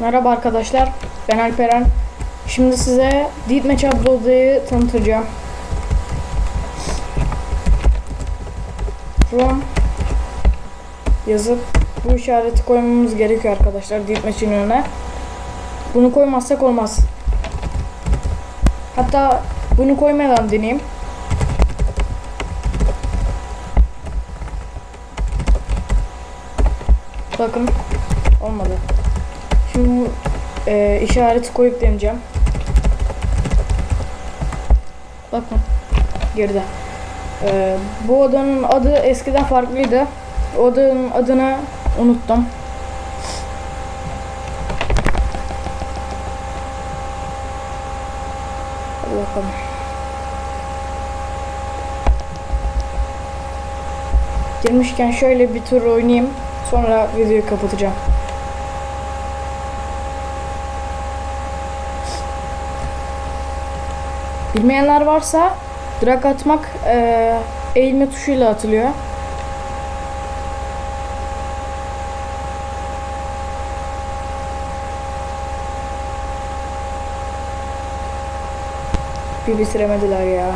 Merhaba arkadaşlar, ben Alperen. Şimdi size adlı odayı tanıtacağım. From yazıp bu işareti koymamız gerekiyor arkadaşlar Deep Match'in önüne. Bunu koymazsak olmaz. Hatta bunu koymadan deneyeyim. Bakın olmadı. Bu e, işareti koyup deneyeceğim. Bakın geride. E, bu odanın adı eskiden farklıydı. Odanın adını unuttum. Bakalım. Girmişken şöyle bir tur oynayayım. Sonra videoyu kapatacağım. Bilmeyenler varsa drag atmak eee eğilme tuşuyla atılıyor. Bir bitiremediler ya.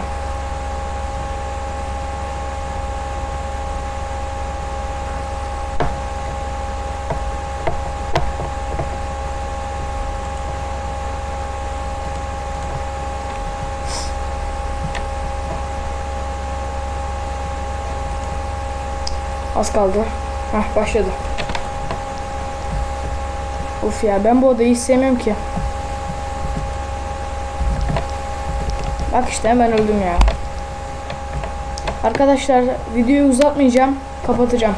Az kaldı. Hah başladı. Of ya ben bu odayı hiç ki. Bak işte hemen öldüm ya. Arkadaşlar videoyu uzatmayacağım. Kapatacağım.